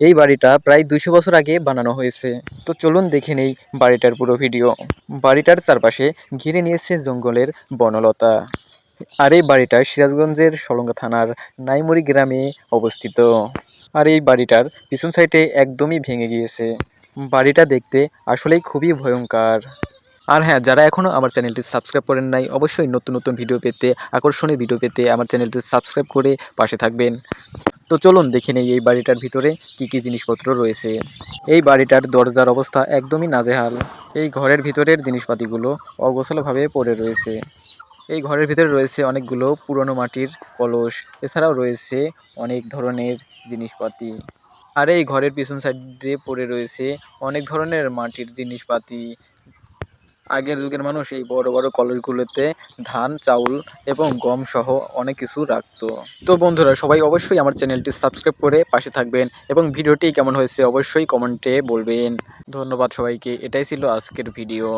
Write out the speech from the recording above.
এই বাড়িটা প্রায় দুইশো বছর আগে বানানো হয়েছে। তো চলুন দেখে নেই বাড়িটার পুরো ভিডিও। বাড়িটার চারপাশে ঘিরে নিয়েছে জঙ্গলের বনলতা। আর এই বাড়িটা সিরাজগঞ্জের সলঙ্গা থানার নাইমুড়ি গ্রামে অবস্থিত। আর এই বাড়িটার পিছন সাইডে একদমই ভেঙে গিয়েছে। বাড়িটা দেখতে আসলেই খুবই ভয়ঙ্কর। আর হ্যাঁ যারা এখনও আমার চ্যানেলটি সাবস্ক্রাইব করেন নাই, অবশ্যই নতুন নতুন ভিডিও পেতে, আকর্ষণীয় ভিডিও পেতে আমার চ্যানেলটি সাবস্ক্রাইব করে পাশে থাকবেন। তো চলুন দেখে নেই এই বাড়িটার ভিতরে কি কি জিনিসপত্র রয়েছে। এই বাড়িটার দরজার অবস্থা একদমই নাজেহাল। এই ঘরের ভিতরের জিনিসপাতিগুলো অগোছালোভাবে পড়ে রয়েছে। এই ঘরের ভিতরে রয়েছে অনেকগুলো পুরনো মাটির কলস। এছাড়াও রয়েছে অনেক ধরনের জিনিসপাতি। আর এই ঘরের পিছন সাইড দিয়ে পড়ে রয়েছে অনেক ধরনের মাটির জিনিসপাতি। আগের যুগের মানুষ এই বড় বড় কলসগুলোতে ধান, চাউল এবং গম সহ অনেক কিছু রাখত। তো বন্ধুরা, সবাই অবশ্যই আমার চ্যানেলটি সাবস্ক্রাইব করে পাশে থাকবেন এবং ভিডিওটি কেমন হয়েছে অবশ্যই কমেন্টে বলবেন। ধন্যবাদ সবাইকে, এটাই ছিল আজকের ভিডিও।